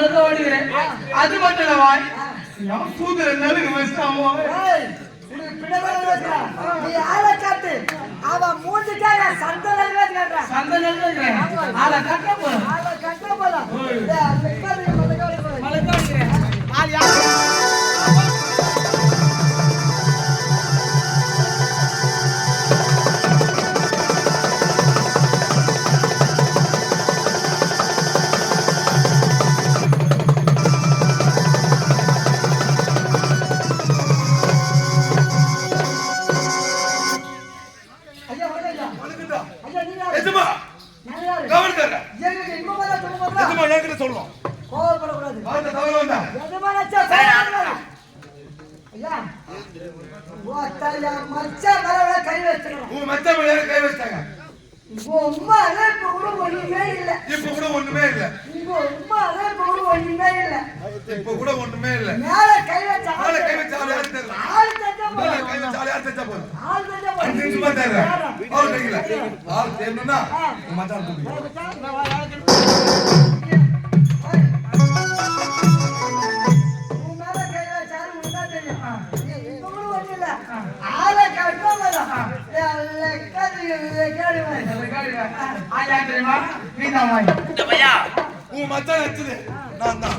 அது மட்டும் இல்லவா என் சூதுல நலுங்கு வச்சிட்டாமோ ஏய், உனக்கு பின்னாடி வச்சுக்கிறேன். நீ ஆளை காட்டு. அவன் மூஞ்சிக்கே நான் சந்தனம் வச்சுக்கிறேன். சந்தை கட்ட போறேன் ஆளை கட்ட போதும். ஏய், அந்த உட்காரு, மலைக்காடு போய். மலைக்கு ஓடுகிறேன் ஆள் யார் உன் மச்ச மேல கை உம்மால இப்ப கூட ஒண்ணுமே இல்ல. இப்ப கூட ஒண்ணுமே இல்ல. இப்ப கூட ஒண்ணுமே இல்ல. இப்ப கூட ஒண்ணுமே இல்ல. மேல கை வச்ச மேல ஆளு கை வச்ச யாரு தெரியல. கை வச்ச யாரு அஞ்சு உன் மச்சான் கூப்பிடு. தெரியும். நீ தான் வாங்கி. இந்த பையா உன் மச்சான் வச்சது நான் தான்.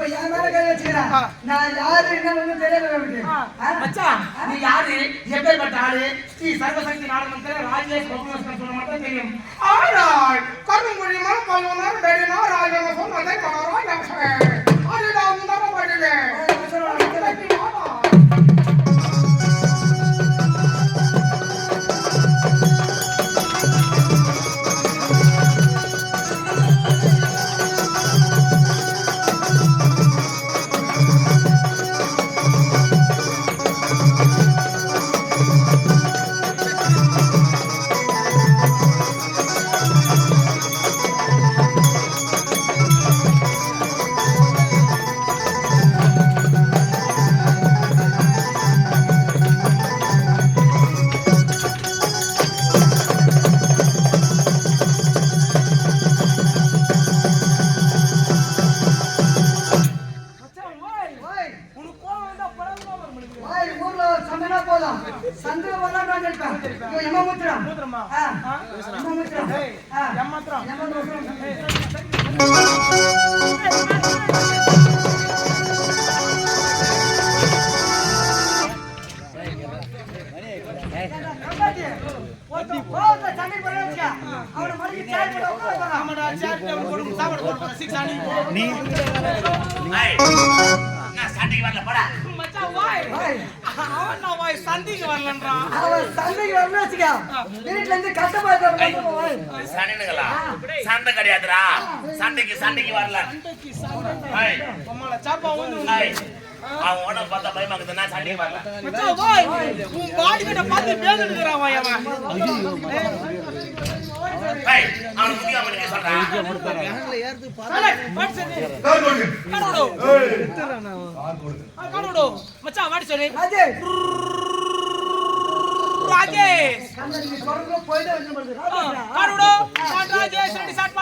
இப்ப என் மேல கை. நான் யாரு என்னன்னு தெரியல? மச்சான் நீ யாரு? எப்பேற்பட்ட ஆளு? ஸ்ரீ சர்வசக்தி நாடகத்தில் ராஜேஷ் பகுமஸ்கர் சொல்ல மட்டும் தெரியும். ஆராய் நீ நான் சண்டைக்கு வரல போடா. சந்திக்கு வரலன்றான் அவன் சண்டைக்கு வரணும்னு வச்சுக்க, வீட்டுல இருந்து கஷ்டப்படுறவங்க ஓய். சனினுங்களா சண்டை கிடையாதுடா. சண்டைக்கு சண்டைக்கு வரல. சாப்பா வந்து அவன் உடம்பு பார்த்தா பயமாக்குது நான் சண்டைக்கு வரல. உன் பாடி கிட்ட பார்த்து மச்சான் வாடி சொல்லு. ராஜேஷ், பாரு. ஆ, Rajesh, காணோடு. One Rajesh ready start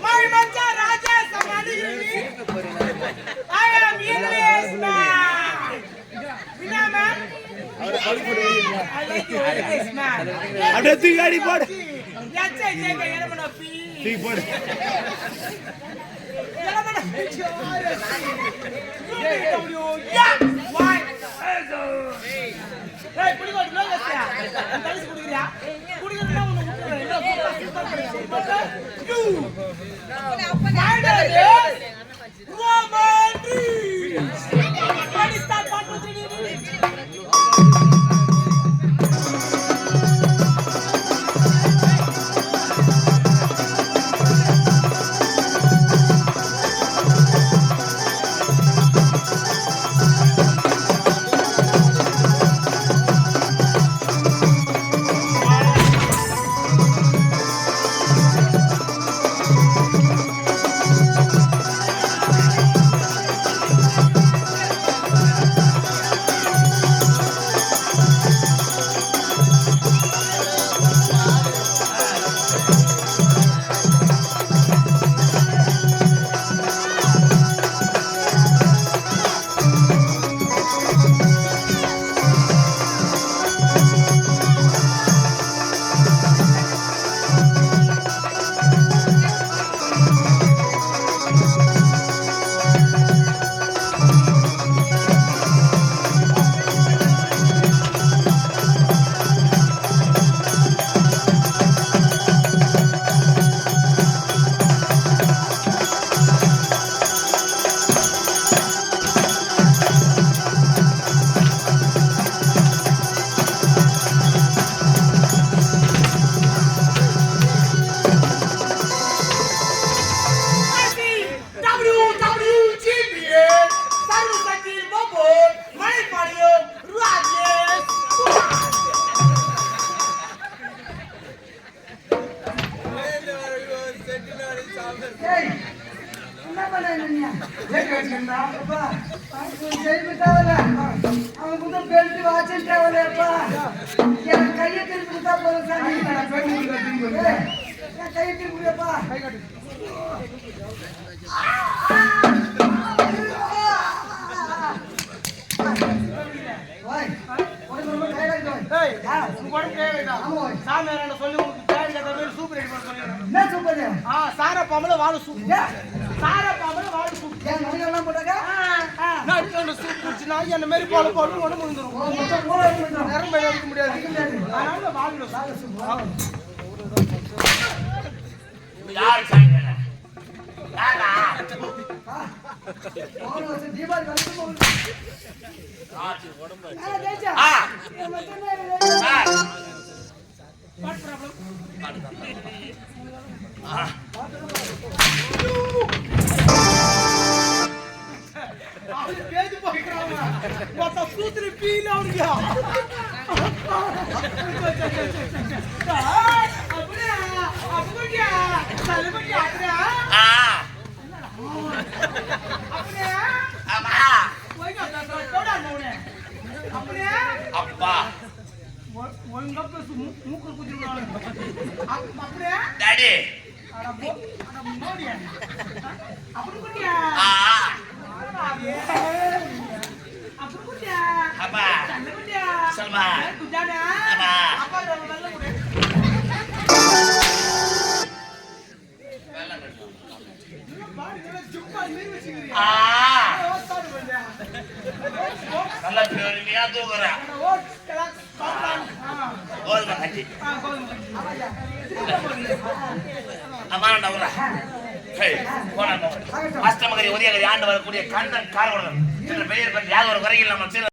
My Rajesh Samadhi. I am English man. அப்படியே தூக்கி அடி போடு தூக்கி போடு எலமன குடிக்கிறா கையை திருப்பி கொடுத்தா போதும் சாமி. ஏய், என் கையை திருப்பி கொடுப்பா. சொல்லி என்ன சூப்பரு? ஆ சார பாம்பல வாழ சூப் ஏன், சார பாம்பல வாழ சூப்? நான் சூப் குடிச்சுனா என்ன மாதிரி போல போட்டு ஒண்ணு முடிஞ்சிரும் மொத்தம் மூளை. நேரம் முடியாது. அதனால வாழ வாழ. யார் யாரா? தீபாவளி வரைக்கும் போகுது. ஆ, ஜெயிச்சா. ஆ. சூத்திரி பீல அவனுக்கு அப்படியா? அப்படியா? தலைமைக்கு அப்படியா ஆ. அப்படியா ஆமா அப்படியா? அப்பா. Daddy ah. apa? Salma. Apa? Ah. Kalau aku kurang. அட கோதுமை உதயகரி ஆண்டு வரக்கூடிய கண்ணன் காரகுடன் பெயர் பற்றி யார் ஒரு குறையில் நம்ம